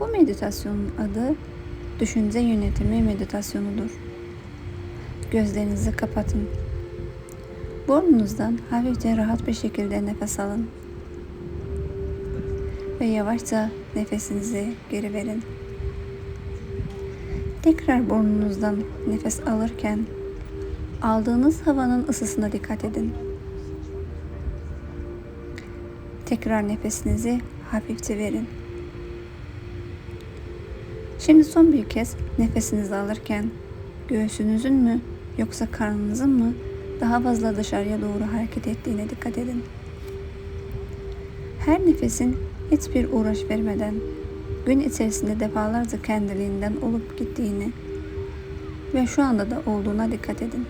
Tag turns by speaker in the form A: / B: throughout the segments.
A: Bu meditasyonun adı düşünce yönetimi meditasyonudur. Gözlerinizi kapatın. Burnunuzdan hafifçe rahat bir şekilde nefes alın. Ve yavaşça nefesinizi geri verin. Tekrar burnunuzdan nefes alırken aldığınız havanın ısısına dikkat edin. Tekrar nefesinizi hafifçe verin. Şimdi son bir kez nefesinizi alırken göğsünüzün mü yoksa karnınızın mı daha fazla dışarıya doğru hareket ettiğine dikkat edin. Her nefesin hiçbir uğraş vermeden gün içerisinde defalarca kendiliğinden olup gittiğini ve şu anda da olduğuna dikkat edin.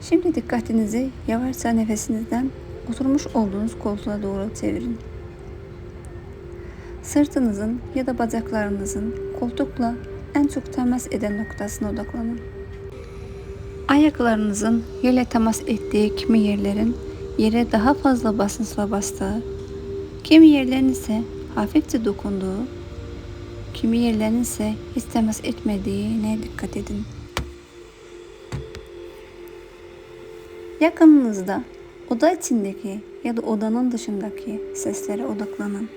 A: Şimdi dikkatinizi yavaşça nefesinizden oturmuş olduğunuz koltuğa doğru çevirin. Sırtınızın ya da bacaklarınızın koltukla en çok temas eden noktasına odaklanın. Ayaklarınızın yere temas ettiği kimi yerlerin yere daha fazla basınçla bastığı, kimi yerlerin ise hafifçe dokunduğu, kimi yerlerin ise hiç temas etmediğine dikkat edin. Yakınınızda oda içindeki ya da odanın dışındaki seslere odaklanın.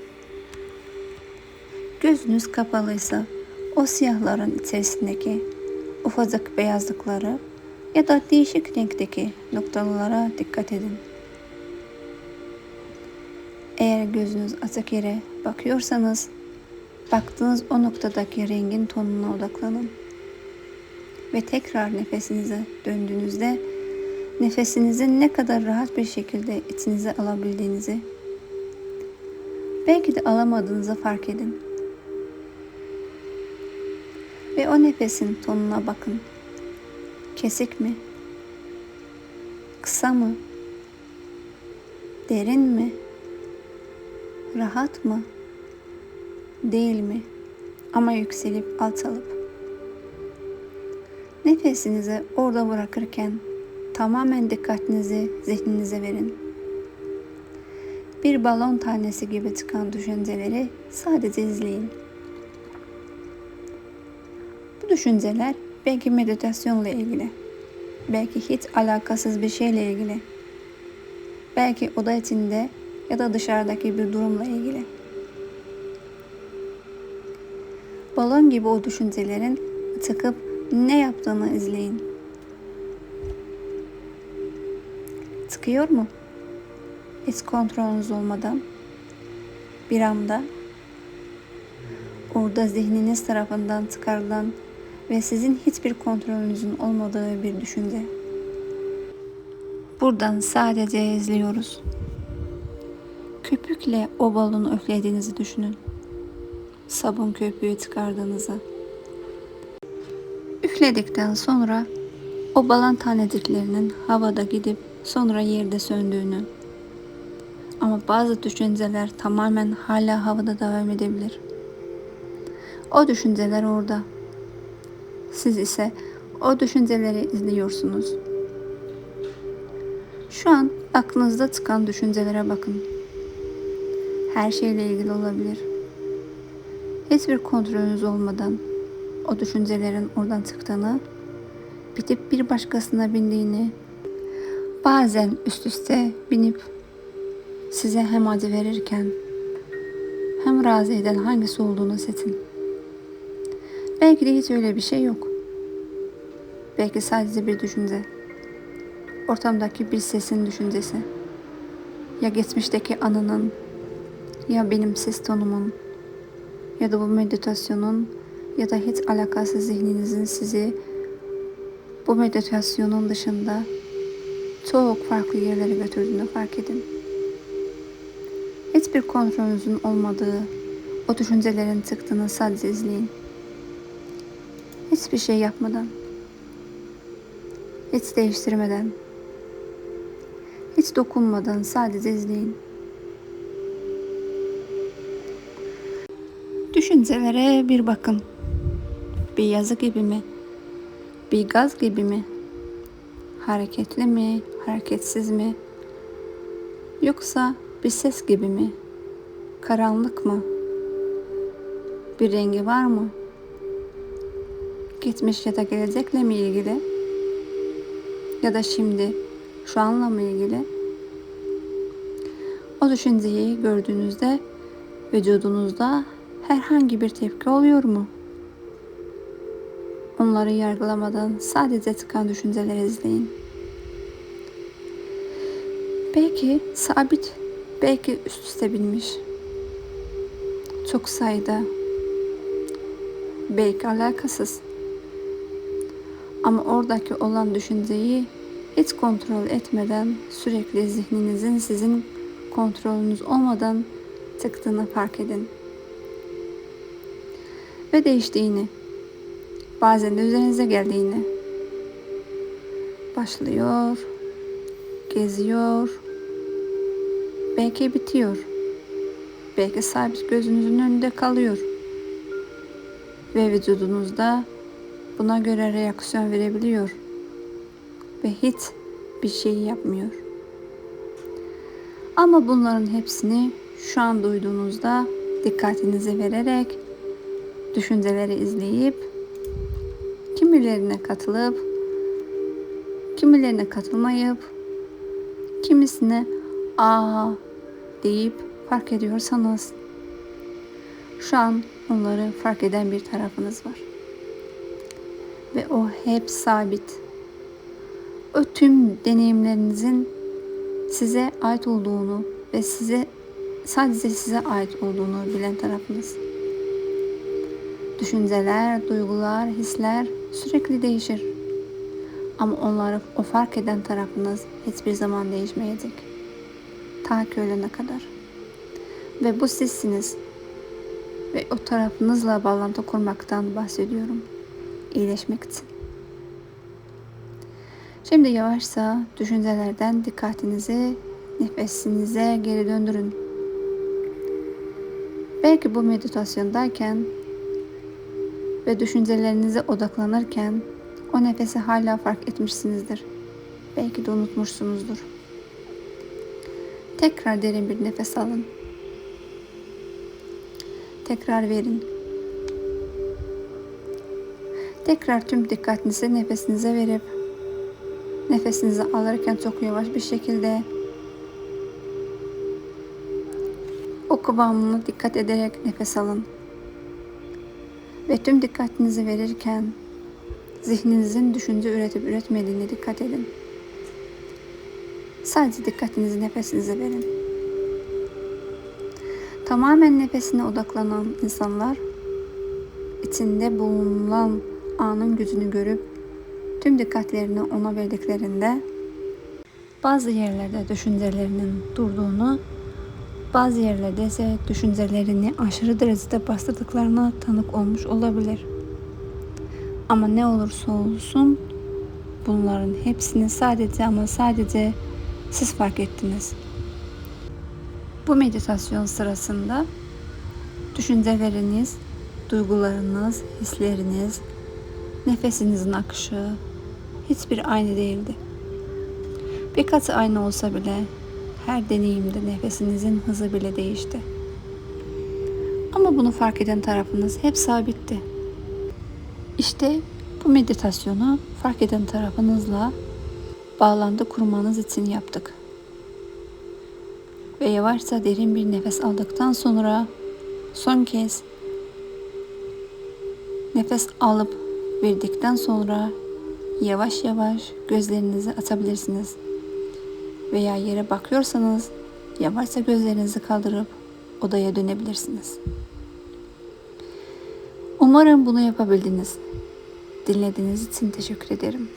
A: Gözünüz kapalıysa o siyahların içerisindeki ufacık beyazlıkları ya da değişik renkteki noktalara dikkat edin. Eğer gözünüz açık yere bakıyorsanız, baktığınız o noktadaki rengin tonuna odaklanın. Ve tekrar nefesinize döndüğünüzde nefesinizi ne kadar rahat bir şekilde içinize alabildiğinizi, belki de alamadığınızı fark edin. Ve o nefesin tonuna bakın. Kesik mi? Kısa mı? Derin mi? Rahat mı? Değil mi? Ama yükselip alçalıp. Nefesinizi orada bırakırken tamamen dikkatinizi zihninize verin. Bir balon tanesi gibi çıkan düşünceleri sadece izleyin. Düşünceler belki meditasyonla ilgili, belki hiç alakasız bir şeyle ilgili, belki oda içinde ya da dışarıdaki bir durumla ilgili. Balon gibi o düşüncelerin çıkıp ne yaptığını izleyin. Çıkıyor mu? Hiç kontrolünüz olmadan bir anda orada zihniniz tarafından çıkarılan ve sizin hiçbir kontrolünüzün olmadığı bir düşünce. Buradan sadece izliyoruz. Köpükle o balonu üflediğinizi düşünün. Sabun köpüğü çıkardığınızı. Üfledikten sonra o balon taneciklerinin havada gidip sonra yerde söndüğünü. Ama bazı düşünceler tamamen hala havada devam edebilir. O düşünceler orada. Siz ise o düşünceleri izliyorsunuz. Şu an aklınızda çıkan düşüncelere bakın. Her şeyle ilgili olabilir. Hiçbir kontrolünüz olmadan o düşüncelerin oradan çıktığını, bitip bir başkasına bindiğini, bazen üst üste binip size hem acı verirken hem razı eden hangisi olduğunu seçin. Belki de hiç öyle bir şey yok. Belki sadece bir düşünce. Ortamdaki bir sesin düşüncesi. Ya geçmişteki anının ya benim ses tonumun ya da bu meditasyonun ya da hiç alakasız zihninizin sizi bu meditasyonun dışında çok farklı yerlere götürdüğünü fark edin. Hiçbir kontrolünüzün olmadığı o düşüncelerin çıktığını sadece izleyin. Hiçbir şey yapmadan, hiç değiştirmeden, hiç dokunmadan sadece izleyin. Düşüncelere bir bakın. Bir yazı gibi mi? Bir gaz gibi mi? Hareketli mi, hareketsiz mi? Yoksa bir ses gibi mi? Karanlık mı, Bir rengi var mı? Geçmiş ya da gelecekle mi ilgili? Ya da şimdi, şu anla mı ilgili? O düşünceyi gördüğünüzde vücudunuzda herhangi bir tepki oluyor mu? Onları yargılamadan sadece çıkan düşünceleri izleyin. Belki sabit, belki üst üste binmiş. Çok sayıda, belki alakasız. Ama oradaki olan düşünceyi hiç kontrol etmeden sürekli zihninizin sizin kontrolünüz olmadan çıktığını fark edin. Ve değiştiğini, bazen de üzerinize geldiğini. Başlıyor, geziyor, belki bitiyor, belki sabit gözünüzün önünde kalıyor. Ve vücudunuzda buna göre reaksiyon verebiliyor ve hiç bir şey yapmıyor. Ama bunların hepsini şu an duyduğunuzda dikkatinizi vererek düşünceleri izleyip kimilerine katılıp kimilerine katılmayıp kimisine aa deyip fark ediyorsanız şu an onları fark eden bir tarafınız var. Ve o hep sabit. O tüm deneyimlerinizin size ait olduğunu ve size sadece size ait olduğunu bilen tarafınız. Düşünceler, duygular, hisler sürekli değişir. Ama onları o fark eden tarafınız hiçbir zaman değişmeyecek. Ta ki ölene kadar. Ve bu sizsiniz. Ve o tarafınızla bağlantı kurmaktan bahsediyorum. İyileşmek için. Şimdi yavaşça düşüncelerden dikkatinizi nefesinize geri döndürün. Belki bu meditasyondayken ve düşüncelerinize odaklanırken o nefesi hala fark etmişsinizdir. Belki de unutmuşsunuzdur. Tekrar derin bir nefes alın. Tekrar verin. Tekrar tüm dikkatinizi nefesinize verip nefesinizi alırken çok yavaş bir şekilde o kıvamına dikkat ederek nefes alın. Ve tüm dikkatinizi verirken zihninizin düşünce üretip üretmediğine dikkat edin. Sadece dikkatinizi nefesinize verin. Tamamen nefesine odaklanan insanlar içinde bulunan anın gücünü görüp tüm dikkatlerini ona verdiklerinde bazı yerlerde düşüncelerinin durduğunu, bazı yerlerde ise düşüncelerini aşırı derecede bastırdıklarına tanık olmuş olabilir. Ama ne olursa olsun bunların hepsini sadece ama sadece siz fark ettiniz. Bu meditasyon sırasında düşünceleriniz, duygularınız, hisleriniz, nefesinizin akışı hiçbir aynı değildi. Birkaç aynı olsa bile her deneyimde nefesinizin hızı bile değişti. Ama bunu fark eden tarafınız hep sabitti. İşte bu meditasyonu fark eden tarafınızla bağlantı kurmanız için yaptık. Ve yavaşça derin bir nefes aldıktan sonra son kez nefes alıp verdikten sonra yavaş yavaş gözlerinizi açabilirsiniz. Veya yere bakıyorsanız yavaşça gözlerinizi kaldırıp odaya dönebilirsiniz. Umarım bunu yapabildiniz. Dinlediğiniz için teşekkür ederim.